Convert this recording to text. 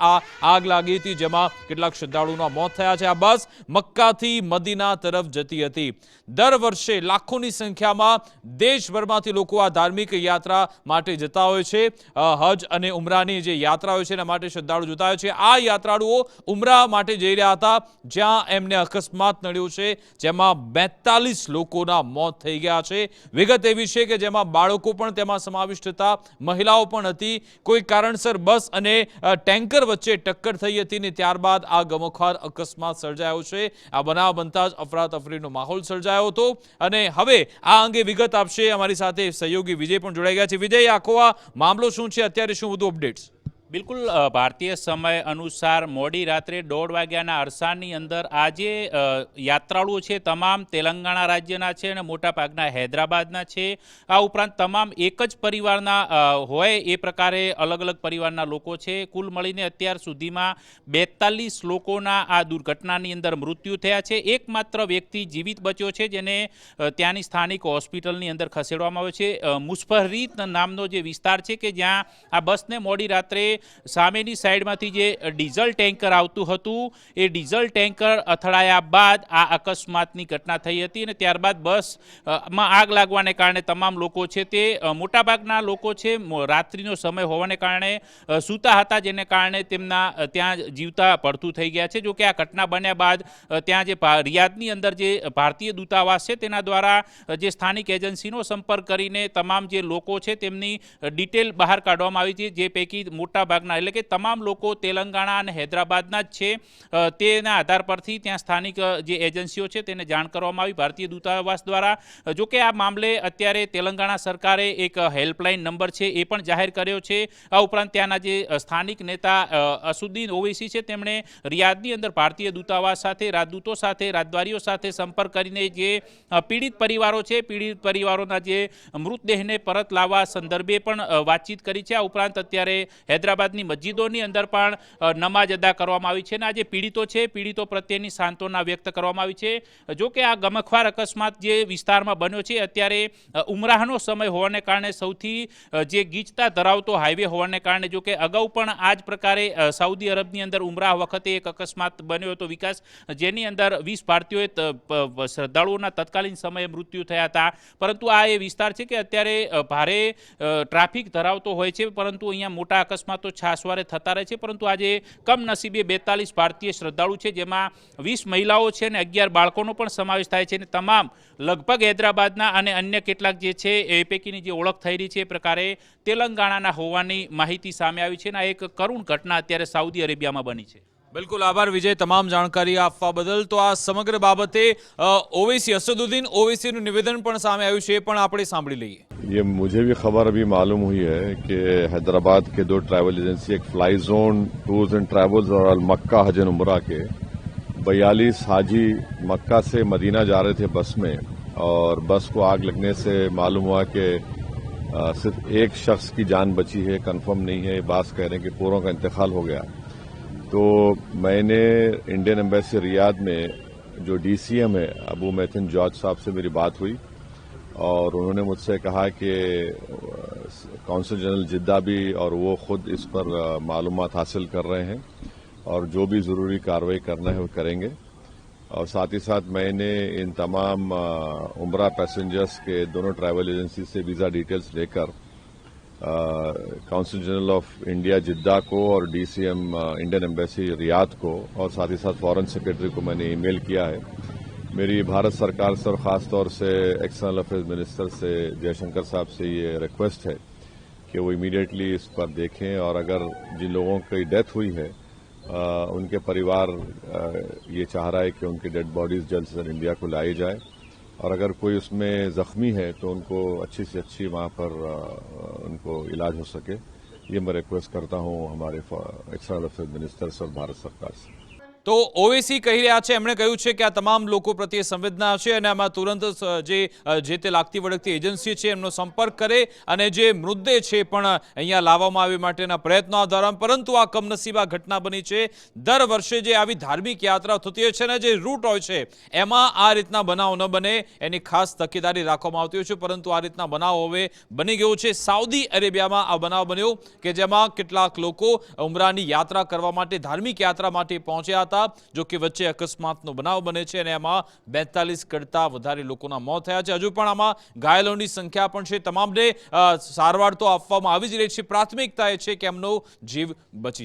આ આગ લાગી હતી, જેમાં કેટલાક શ્રદ્ધાળુઓના મોત થયા છે. આ બસ મક્કાથી મદીના તરફ જતી હતી. દર વર્ષે લાખોની સંખ્યામાં દેશભરમાંથી લોકો આ ધાર્મિક યાત્રા માટે જતા હોય છે. હજ અને ઉમરાની જે યાત્રા હોય છે, એના માટે શ્રદ્ધાળુ જતા હોય છે. આ યાત્રાળુઓ ઉમરા માટે જઈ રહ્યા હતા, જ્યાં એમને અકસ્માત નડ્યો છે, જેમાં બેતાલીસ લોકોના મોત થઈ ગયા છે. વિગત એવી છે કે જેમાં બાળકો પણ તેમાં સમાવિષ્ટ હતા, મહિલાઓ પણ હતી. કોઈ કારણસર બસ અને ટેન્કર વચ્ચે ટક્કર થઈ હતી ને ત્યારબાદ આ ગમખ્વાર અકસ્માત સર્જાયો છે. આ બનાવ બનતા જ અફરાતફરીનો માહોલ સર્જાયો હતો અને હવે આ અંગે વિગત આપશે અમારી સાથે સહયોગી વિજય પણ જોડાઈ ગયા છે. વિજય, આખો આ મામલો શું છે? અત્યારે શું બધું અપડેટ્સ બિલકુલ ભારતીય સમય અનુસાર મોડી રાત્રે દોઢ વાગ્યાના અરસાની અંદર આજે યાત્રાળુઓ છે તમામ તેલંગાણા રાજ્યના છે અને મોટાભાગના હૈદરાબાદના છે. આ ઉપરાંત તમામ એક જ પરિવારના હોય એ પ્રકારે અલગ અલગ પરિવારના લોકો છે. કુલ મળીને અત્યાર સુધીમાં બેતાલીસ લોકોના આ દુર્ઘટનાની અંદર મૃત્યુ થયા છે. એકમાત્ર વ્યક્તિ જીવિત બચ્યો છે જેને ત્યાંની સ્થાનિક હોસ્પિટલની અંદર ખસેડવામાં આવ્યો છે. મુસ્ફરીત નામનો જે વિસ્તાર છે કે જ્યાં આ બસને મોડી રાત્રે સામેની સાઈડમાંથી જે ડીઝલ ટેન્કર આવતું હતું, એ ડીઝલ ટેન્કર અથડાયા બાદ આ અકસ્માતની ઘટના થઈ હતી અને ત્યારબાદ બસમાં આગ લાગવાને કારણે તમામ લોકો છે તે મોટાભાગના લોકો છે રાત્રિનો સમય હોવાને કારણે સૂતા હતા, જેને કારણે તેમના ત્યાં જીવતા પડતું થઈ ગયા છે. જોકે આ ઘટના બન્યા બાદ ત્યાં જે રિયાદની અંદર જે ભારતીય દૂતાવાસ છે તેના દ્વારા જે સ્થાનિક એજન્સીનો સંપર્ક કરીને તમામ જે લોકો છે તેમની ડિટેલ બહાર કાઢવામાં આવી છે, જે પૈકી મોટા ભાગના એટલે કે તમામ લોકો તેલંગાણા અને હૈદરાબાદના જ છે. તેના આધાર પરથી ત્યાં સ્થાનિક જે એજન્સીઓ છે તેને જાણ કરવામાં આવી. ભારતીય દૂતાવાસ દ્વારા જો કે આ મામલે અત્યારે તેલંગાણા સરકારે એક હેલ્પલાઇન નંબર છે એ પણ જાહેર કર્યો છે. આ ઉપરાંત ત્યાંના જે સ્થાનિક નેતા અસુદ્દીન ઓવૈસી છે, તેમણે રિયાદની અંદર ભારતીય દૂતાવાસ સાથે, રાજદૂતો સાથે, રાજદ્વારીઓ સાથે સંપર્ક કરીને જે પીડિત પરિવારો છે, પીડિત પરિવારોના જે મૃતદેહને પરત લાવવા સંદર્ભે પણ વાતચીત કરી છે. આ ઉપરાંત અત્યારે હૈદરાબાદની મસ્જિદોની અંદર પણ નમાજ અદા કરવામાં આવી છે અને આજે પીડિતો છે. પીડિતો પ્રત્યેની સાંત્વના વ્યક્ત કરવામાં આવી છે. જો કે આ ગમખવાર અકસ્માત જે વિસ્તારમાં બન્યો છે, અત્યારે ઉમરાહનો સમય હોવાને કારણે સૌથી જે ગીચતા ધરાવતો હાઈવે હોવાને કારણે જો કે અગાઉ પણ આ જ પ્રકારે સાઉદી અરબની અંદર ઉમરાહ વખતે એક અકસ્માત બન્યો હતો વિકાસ, જેની અંદર વીસ ભારતીયોએ શ્રદ્ધાળુઓના તત્કાલીન સમયે મૃત્યુ થયા હતા. પરંતુ આ એ વિસ્તાર છે કે અત્યારે ભારે ટ્રાફિક ધરાવતો હોય છે, પરંતુ અહીંયા મોટા અકસ્માતો છાસવારે થતા રહે છે, પરંતુ આજે કમનસીબે બેતાલીસ ભારતીય શ્રદ્ધાળુ છે, જેમાં વીસ મહિલાઓ છે અને અગિયાર બાળકોનો પણ સમાવેશ થાય છે અને તમામ લગભગ હૈદરાબાદના અને અન્ય કેટલાક જે છે એ પૈકીની જે ઓળખ થઈ રહી છે એ પ્રકારે તેલંગાણાના હોવાની માહિતી સામે આવી છે અને આ એક કરુણ ઘટના અત્યારે સાઉદી અરેબિયામાં બની છે. બિલકુલ આભાર، વિજય. તમામ જાણકારી આપવા બદલ. તો આ સમગ્ર બાબતે ઓવૈસી અસદુદ્દીન ઓવૈસીનું નિવેદન પણ સામે આવ્યું છે પણ આપણે સાંભળી લઈએ. یہ مجھے بھی خبر ابھی معلوم ہوئی ہے کہ حیدرآباد کے دو ٹریول ایجنسی ایک فلائی زون ٹورز اینڈ ٹریولز اور المکہ حجن عمرہ کے بیالیس حاجی مکہ سے مدینہ جا رہے تھے بس میں اور بس کو آگ لگنے سے معلوم ہوا کہ صرف ایک شخص کی جان بچی ہے کنفرم نہیں ہے بعض کہہ رہے ہیں کہ پوروں کا انتقال ہو گیا۔ تو میں نے انڈین امبیسی ریاض میں جو ڈی سی ایم ہے، ابو میتھن جارج صاحب سے میری بات ہوئی اور انہوں نے مجھ سے کہا کہ کونسل جنرل جدہ بھی اور وہ خود اس پر معلومات حاصل کر رہے ہیں اور جو بھی ضروری کاروائی کرنا ہے وہ کریں گے۔ اور ساتھ ہی ساتھ میں نے ان تمام عمرہ پیسنجرز کے دونوں ٹریول ایجنسی سے ویزا ڈیٹیلز لے کر کونسل جنرل آف انڈیا جدہ کو اور ڈی سی ایم انڈین ایمبیسی ریاض کو اور ساتھ ہی ساتھ فورن سیکرٹری کو میں نے ای میل کیا ہے۔ میری بھارت سرکار سے اور خاص طور سے ایکسٹرنل افیئرز منسٹر سے جے شنکر صاحب سے یہ ریکویسٹ ہے کہ وہ امیڈیٹلی اس پر دیکھیں اور اگر جن لوگوں کی ڈیتھ ہوئی ہے آ, ان کے پریوار آ, یہ چاہ رہا ہے کہ ان کی ڈیڈ باڈیز جلد سے انڈیا کو لائی جائے اور اگر کوئی اس میں زخمی ہے تو ان کو اچھی سے اچھی وہاں پر ان کو علاج ہو سکے۔ یہ میں ریکویسٹ کرتا ہوں ہمارے ایکسٹرنل افیئر منسٹر سے اور بھارت سرکار سے۔ તો ઓવેસી કહી રહ્યા છે, એમણે કહ્યું છે કે આ તમામ લોકો પ્રત્યે સંવેદના છે અને આમાં તુરંત જે જે તે લાગતી વળગતી એજન્સી છે એમનો સંપર્ક કરે અને જે મૃતદેહ છે પણ અહીંયા લાવવામાં આવે માટેના પ્રયત્નો ધરવા પરંતુ આ કમનસીબા ઘટના બની છે. દર વર્ષે જે આવી ધાર્મિક યાત્રા થતી હોય છે ને જે રૂટ હોય છે, એમાં આ રીતના બનાવ ન બને, એની ખાસ તકેદારી રાખવામાં આવતી હોય છે, પરંતુ આ રીતના બનાવ હવે બની ગયો છે. સાઉદી અરેબિયામાં આ બનાવ બન્યો કે જેમાં કેટલાક લોકો ઉમરાની યાત્રા કરવા માટે ધાર્મિક યાત્રા માટે પહોંચ્યા હતા, જો કે વચ્ચે અકસ્માતનો બનાવ બને છે અને એમાં બેતાલીસ કરતાં વધારે લોકોના મોત થયા છે. હજુ પણ આમાં ઘાયલોની સંખ્યા પણ છે. તમામને સારવાર તો આપવામાં આવી જ રહી છે. પ્રાથમિકતા એ છે કે એમનો જીવ બચી